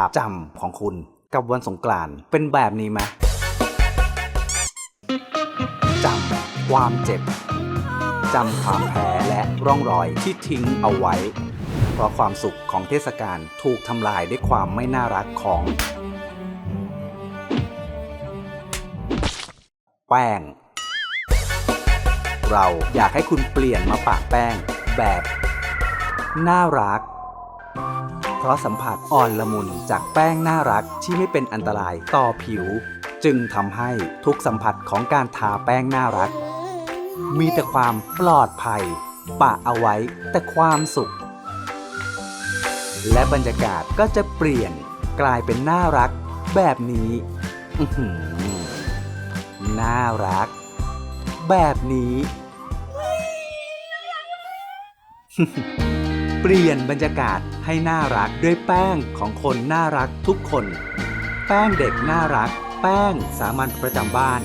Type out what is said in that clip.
าพจำของคุณกับวันสงกรานต์เป็นแบบนี้ไหมจำความเจ็บจำความแพ้และร่องรอยที่ทิ้งเอาไว้ เพราะความสุขของเทศกาลถูกทำลายด้วยความไม่น่ารักของ แป้ง เราอยากให้คุณเปลี่ยนมาปะแป้งแบบ น่ารัก เพราะสัมผัสอ่อนละมุนจากแป้งน่ารักที่ไม่เป็นอันตรายต่อผิว จึงทำให้ทุกสัมผัสของการทาแป้งน่ารัก มีแต่ความปลอดภัย ปะเอาไว้แต่ความสุข และบรรยากาศก็จะเปลี่ยนกลายเป็นน่ารักแบบนี้น่ารัก แบบนี้ เปลี่ยนบรรยากาศให้น่ารักด้วยแป้งของคนน่ารักทุกคน แป้งเด็กน่ารัก แป้งสามัญประจำบ้าน